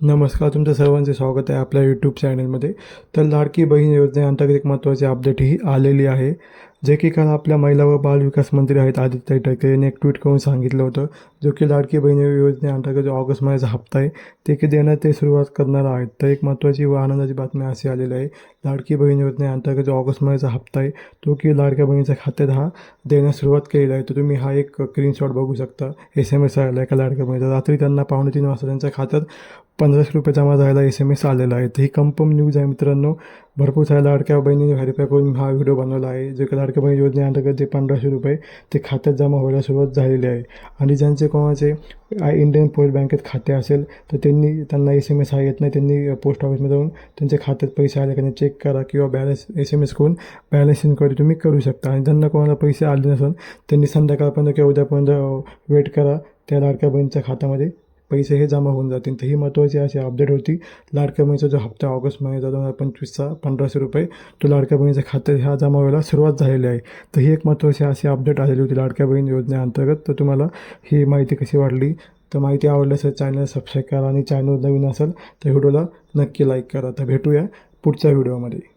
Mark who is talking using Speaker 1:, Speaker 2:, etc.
Speaker 1: नमस्कार तुमचं सर्वांचे स्वागत आहे आपल्या यूट्यूब चॅनलमध्ये तर लाडकी बहीण योजनेअंतर्गत एक महत्त्वाची अपडेट ही आलेली आहे. जे की काल आपल्या महिला व बाल विकास मंत्री आहेत आदित्य ठाकरे यांनी एक ट्विट करून सांगितलं होतं जो की लाडकी बहीण योजनेअंतर्गत जो ऑगस्ट महिन्याचा हप्ता आहे. ते की देण्यात ते सुरुवात करणार आहेत तर एक महत्त्वाची व आनंदाची बातमी अशी आलेली आहे. लाडकी बहीण योजनेअंतर्गत जो ऑगस्ट महिन्याचा हप्ता आहे. तो की लाडक्या बहिणीच्या खात्यात हा देण्यास सुरुवात केलेला आहे. तर तुम्ही हा एक स्क्रीनशॉट बघू शकता. एस एम एस आलेला आहे का लाडक्या बहिणीचा. रात्री त्यांना पावणे तीन वाजता त्यांच्या खात्यात पंधराशे रुपये जमा झालेला एस एम एस आलेला आहे. तर ही कन्फर्म न्यूज आहे मित्रांनो. भरपूर साऱ्या लाडक्या बहिणीने व्हेरीफाय करून हा व्हिडिओ बनवला आहे. जे की लाडक्या बहिणी योजनेअंतर्गत जे पंधराशे रुपये ते खात्यात जमा व्हायला सुरुवात झालेली आहे. आणि ज्यांचे कोणाचे आय इंडियन पोस्ट बँकेत खाते असेल तर त्यांनी त्यांना एस एम एस हा येत नाही. त्यांनी पोस्ट ऑफिसमध्ये जाऊन त्यांच्या खात्यात पैसे आले का नाही चेक करा किंवा बॅलन्स एस एम एस करून बॅलन्स इन्क्वायरी तुम्ही करू शकता. आणि ज्यांना कोणाला पैसे आले नसून त्यांनी संध्याकाळपर्यंत किंवा उद्यापर्यंत वेट करा त्या लाडक्या बहिणीच्या खात्यामध्ये. पैसे हे जमा होऊन जातील. तर ही महत्त्वाची अशी अपडेट होती. लाडक्या बहिणीचा जो हप्ता ऑगस्ट महिन्याचा दोन हजार पंचवीसचा पंधराशे रुपये तो लाडक्या बहिणीच्या खात्यात ह्या जमा व्हायला सुरुवात झालेली आहे. तर ही एक महत्त्वाची अशी अपडेट आलेली होती लाडक्या बहीण योजनेअंतर्गत तर तुम्हाला ही माहिती कशी वाटली? तर माहिती आवडली असेल चॅनल सबस्क्राईब करा. आणि चॅनल नवीन असेल तर व्हिडिओला नक्की लाईक करा. तर भेटूया पुढच्या व्हिडिओमध्ये